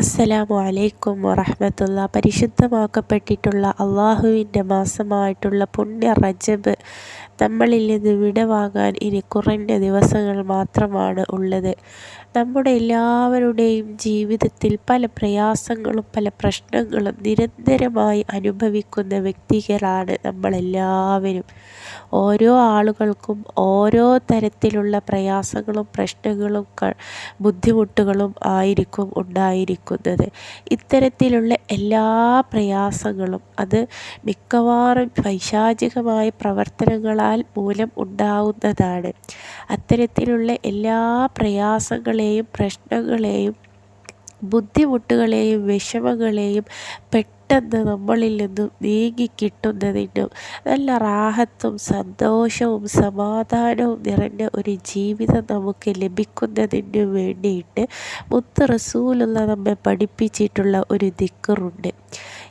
അസ്സലാമു അലൈക്കും വറഹമത്തുള്ള. പരിശുദ്ധമാക്കപ്പെട്ടിട്ടുള്ള അള്ളാഹുവിന്റെ മാസമായിട്ടുള്ള പുണ്യ റജബ് നമ്മളിൽ നിന്ന് വിടവാങ്ങാൻ ഇനി കുറഞ്ഞ ദിവസങ്ങൾ മാത്രമാണ് ഉള്ളത്. നമ്മുടെ എല്ലാവരുടെയും ജീവിതത്തിൽ പല പ്രയാസങ്ങളും പല പ്രശ്നങ്ങളും നിരന്തരമായി അനുഭവിക്കുന്ന വ്യക്തികളാണ് നമ്മളെല്ലാവരും. ഓരോ ആളുകൾക്കും ഓരോ തരത്തിലുള്ള പ്രയാസങ്ങളും പ്രശ്നങ്ങളും ബുദ്ധിമുട്ടുകളും ആയിരിക്കും ഉണ്ടായിരിക്കുന്നത്. ഇത്തരത്തിലുള്ള എല്ലാ പ്രയാസങ്ങളും അത് മിക്കവാറും പൈശാചികമായ പ്രവർത്തനങ്ങളാൽ മൂലം ഉണ്ടാവുന്നതാണ്. അത്തരത്തിലുള്ള എല്ലാ പ്രയാസങ്ങളെയും പ്രശ്നങ്ങളെയും ബുദ്ധിമുട്ടുകളെയും വിഷമങ്ങളെയും പെട്ടെന്ന് നമ്മളിൽ നിന്നും നീങ്ങിക്കിട്ടുന്നതിനും നല്ല റാഹത്തും സന്തോഷവും സമാധാനവും നിറഞ്ഞ ഒരു ജീവിതം നമുക്ക് ലഭിക്കുന്നതിനും വേണ്ടിയിട്ട് മുത്ത് റസൂലുള്ള നമ്മെ പഠിപ്പിച്ചിട്ടുള്ള ഒരു ദിക്കറുണ്ട്.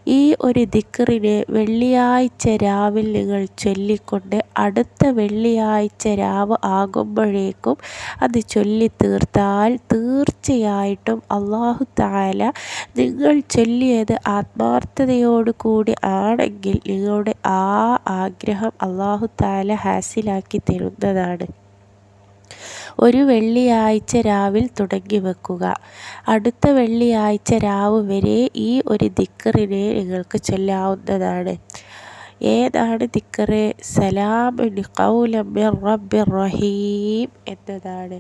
ഈ ഒരു ദിക്കറിനെ വെള്ളിയാഴ്ച രാവിൽ നിങ്ങൾ ചൊല്ലിക്കൊണ്ട് അടുത്ത വെള്ളിയാഴ്ച രാവ് ആകുമ്പോഴേക്കും അത് ചൊല്ലി തീർത്താൽ തീർച്ചയായിട്ടും അള്ളാഹു താല നിങ്ങൾ ചൊല്ലിയത് ആത്മാർത്ഥതയോടുകൂടി ആണെങ്കിൽ നിങ്ങളുടെ ആ ആഗ്രഹം അള്ളാഹു താല ഹാസിലാക്കി തരുന്നതാണ്. ഒരു വെള്ളിയാഴ്ച രാവിൽ തുടങ്ങി വെക്കുക അടുത്ത വെള്ളിയാഴ്ച രാവ് വരെ ഈ ഒരു ദിക്കറിനെ നിങ്ങൾക്ക് ചൊല്ലാവുന്നതാണ്. ഏതാണ് ദിക്കറ്? സലാമുൻ കൗലമ്യ റബ്ബിർ റഹീം എന്നതാണ്.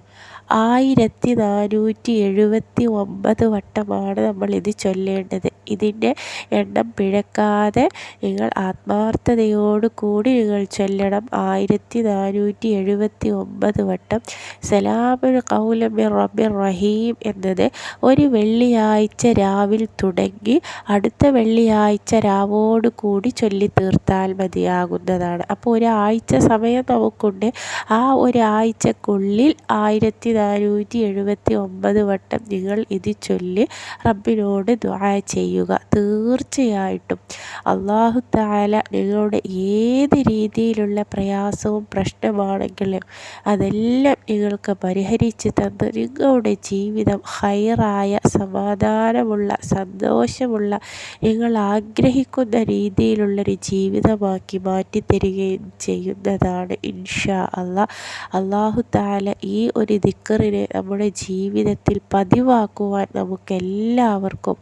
ആയിരത്തി നാനൂറ്റി എഴുപത്തി ഒമ്പത് വട്ടമാണ് നമ്മൾ ഇത് ചൊല്ലേണ്ടത്. ഇതിന്റെ എണ്ണം പിഴക്കാതെ നിങ്ങൾ ആത്മാർത്ഥതയോട് കൂടി നിങ്ങൾ ചൊല്ലണം. ആയിരത്തി നാനൂറ്റി എഴുപത്തി ഒമ്പത് വട്ടം സലാമുൽ കൗലമി റബ്ബിർ റഹീം എന്നത് ഒരു വെള്ളിയാഴ്ച രാവിൽ തുടങ്ങി അടുത്ത വെള്ളിയാഴ്ച രാവോട് കൂടി ചൊല്ലി തീർത്താൽ മതിയാകുന്നതാണ്. അപ്പോൾ ഒരാഴ്ച സമയം നമുക്കുണ്ട്. ആ ഒരാഴ്ചക്കുള്ളിൽ ആയിരത്തി നാനൂറ്റി എഴുപത്തി ഒമ്പത് വട്ടം നിങ്ങൾ ഇത് ചൊല്ലി റബ്ബിനോട് ദ്വാ ചെയ്യുക. തീർച്ചയായിട്ടും. അള്ളാഹു താല നിങ്ങളുടെ ഏത് രീതിയിലുള്ള പ്രയാസവും പ്രശ്നമാണെങ്കിലും അതെല്ലാം നിങ്ങൾക്ക് പരിഹരിച്ച് തന്ന് നിങ്ങളുടെ ജീവിതം ഹൈറായ സമാധാനമുള്ള സന്തോഷമുള്ള നിങ്ങൾ ആഗ്രഹിക്കുന്ന രീതിയിലുള്ളൊരു ജീവിതമാക്കി മാറ്റി മാറ്റിത്തരികയും ചെയ്യുന്നതാണ് ഇൻഷാ അല്ല. അള്ളാഹു താല ഈ ഒരു ദിക്കറിനെ നമ്മുടെ ജീവിതത്തിൽ പതിവാക്കുവാൻ നമുക്കെല്ലാവർക്കും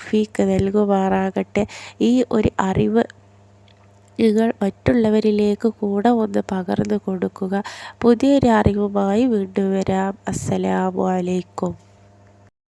തൗഫീക്ക് നൽകുമാറാകട്ടെ. ഈ ഒരു അറിവ് നിങ്ങൾ മറ്റുള്ളവരിലേക്ക് കൂടെ ഒന്ന് പകർന്നു കൊടുക്കുക. പുതിയൊരു അറിവുമായി വീണ്ടും വരാം. അസ്സലാമു അലൈക്കും.